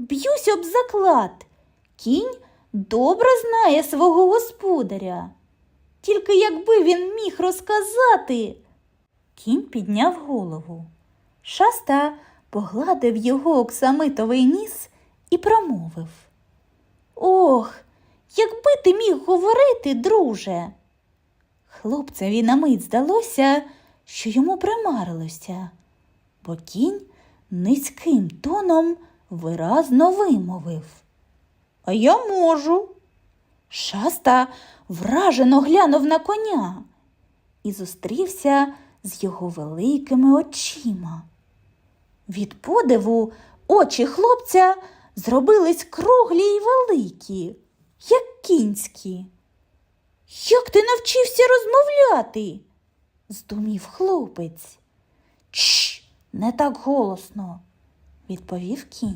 Б'юсь об заклад. Кінь добре знає свого господаря. Тільки якби він міг розказати. Кінь підняв голову. Шаста погладив його оксамитовий ніс і промовив. Ох, якби ти міг говорити, друже. Хлопцеві на мить здалося, що йому примарилося, бо кінь низьким тоном виразно вимовив. А я можу. Шаста вражено глянув на коня і зустрівся з його великими очима. Від подиву очі хлопця зробились круглі й великі, як кінські. Як ти навчився розмовляти? здумів хлопець. Чш, не так голосно, відповів кінь.